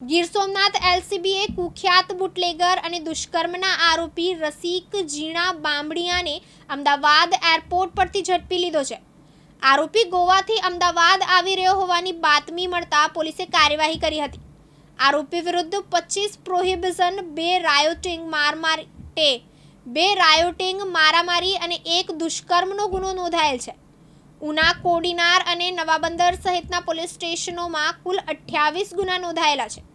ગીર સોમનાથ એલસીબીએ કુખ્યાત બુટલેગર અને દુષ્કર્મના આરોપી રસિક ઝીણા બામડિયાને અમદાવાદ એરપોર્ટ પરથી ઝડપી લીધો છે. આરોપી ગોવાથી અમદાવાદ આવી રહ્યો હોવાની બાતમી મળતા પોલીસે કાર્યવાહી કરી હતી. આરોપી વિરુદ્ધ પચીસ પ્રોહિબિશન બે રાયોટિંગ મારમારી બે રાયોટિંગ મારામારી અને એક દુષ્કર્મનો ગુનો નોંધાયેલ છે. ઉના કોડીનાર અને નવાબંદર સહિતના પોલીસ સ્ટેશનોમાં કુલ અઠ્યાવીસ ગુના નોંધાયેલા છે.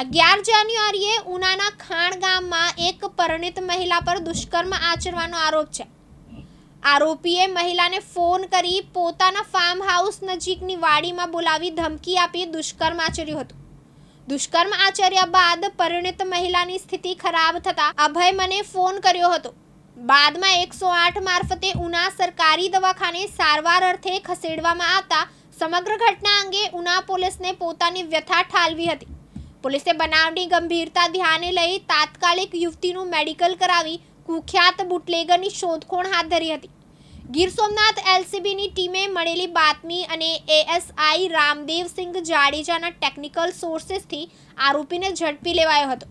અગિયાર જાન્યુઆરીએ ઉનાના ખાણ ગામમાં એક પરિણિત મહિલા પર દુષ્કર્મ આચરવાનો આરોપ છે. આરોપીએ મહિલાને ફોન કરી પોતાના ફાર્મ હાઉસ નજીકની વાડીમાં બોલાવી ધમકી આપી દુષ્કર્મ આચર્યું હતું. દુષ્કર્મ આચર્યા બાદ પરિણિત મહિલાની સ્થિતિ ખરાબ થતાં અભય મને ફોન કર્યો હતો. બાદમાં એકસો આઠ મારફતે ઉના સરકારી દવાખાને સારવાર અર્થે ખસેડવામાં આવતા સમગ્ર ઘટના અંગે ઉના પોલીસને પોતાની વ્યથા ઠાલવી હતી. પોલીસે બનાવની ગંભીરતા ધ્યાને લઈ તાત્કાલિક યુવતીનું મેડિકલ કરાવી કુખ્યાત બુટલેગરની શોધખોળ હાથ ધરી હતી. ગીર સોમનાથ એલસીબીની ટીમે મળેલી બાતમી અને એએસઆઈ રામદેવસિંહ જાડેજાના ટેકનિકલ સોર્સીસથી આરોપીને ઝડપી લેવાયો હતો.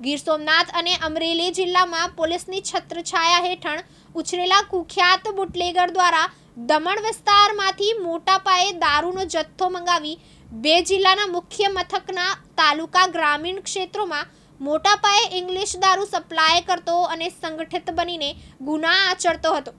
ગીર સોમનાથ અને અમરેલી જિલ્લામાં પોલીસની છત્રછાયા હેઠળ ઉછરેલા કુખ્યાત બુટલેગર દ્વારા દમણ વિસ્તારમાંથી મોટા પાયે દારૂનો જથ્થો મંગાવી બે જિલ્લાના મુખ્ય મથકના તાલુકા ગ્રામીણ ક્ષેત્રોમાં મોટા પાયે ઇંગ્લિશ દારૂ સપ્લાય કરતો અને સંગઠિત બનીને ગુના આચરતો હતો.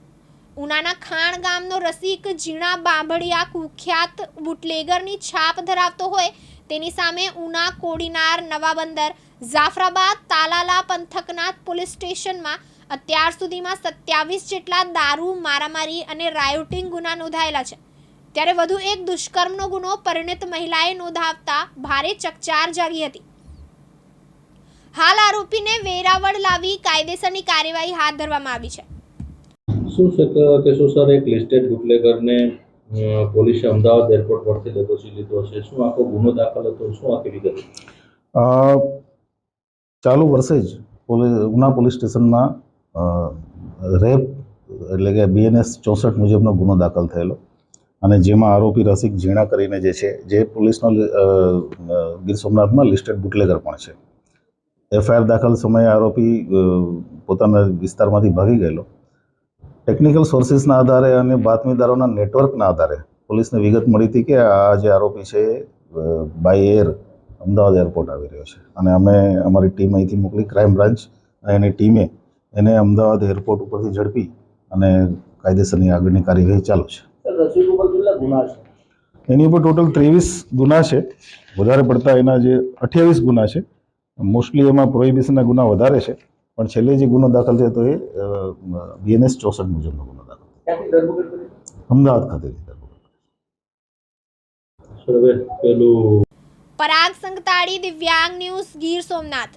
ઉનાના ખાણ ગામનો રસિક ઝીણા બાંભડિયા કુખ્યાત બુટલેગરની છાપ ધરાવતો હોય, તેની સામે ઉના, કોડીનાર નવાબંદર જાફરાબાદ, તાલાલા પંથકના પોલીસ સ્ટેશનમાં અત્યાર સુધીમાં સત્યાવીસ જેટલા દારૂ, મારામારી અને રાયોટિંગ ગુના નોંધાયેલા છે. ત્યારે વધુ એક દુષ્કર્મનો ગુનો પરિણિત મહિલાએ નોંધાવતા ભારે ચકચાર જાગી હતી. હાલ આરોપીને વેરાવળ લાવી કાયદેસરની કાર્યવાહી હાથ ધરવામાં આવી છે. શું છે કે કેશોસર એક લિસ્ટેડ બુટલેગરને પોલીસે અમદાવાદ એરપોર્ટ પરથી દબોચી લીધો છે શું આખો ગુનો દાખલ હતો? શું આખી વિગત અ, ચાલુ વર્ષે જ પોલીસ ઉના પોલીસ સ્ટેશનમાં રેપ એટલે કે બીએનએસ ચોસઠ મુજબનો ગુનો દાખલ થયેલો. અને જેમાં આરોપી રસિક ઝીણા કરીને જે છે, જે પોલીસનો ગીર સોમનાથમાં લિસ્ટેડ બુટલેગર પણ છે. એફઆઈઆર દાખલ સમયે આરોપી પોતાના વિસ્તારમાંથી ભાગી ગયેલો. ટેકનિકલ સોર્સિસના આધારે અને બાતમીદારોના નેટવર્કના આધારે પોલીસને વિગત મળી હતી કે આ જે આરોપી છે બાય એર અમદાવાદ એરપોર્ટ આવી રહ્યો છે. અને અમે અમારી ટીમ અહીંથી મોકલી ક્રાઇમ બ્રાન્ચ એની ટીમે એને અમદાવાદ એરપોર્ટ ઉપરથી ઝડપી અને કાયદેસરની આગળની કાર્યવાહી ચાલુ છે. ગુના છે. એની ઉપર ટોટલ ત્રેવીસ ગુના છે. વધારે પડતા એના જે અઠ્યાવીસ ગુના છે. મોસ્ટલી એમાં પ્રોહિબિશનના ગુના વધારે છે. પણ છેલ્લે જે ગુનો દાખલ થયો તો એ બીએનએસ ચોસઠ મુજબનો ગુનો દાખલ અમદાવાદ ખાતેથી હવે પેલું પરાગ સંગતાડી દિવ્યાંગ ન્યૂઝ ગીર સોમનાથ.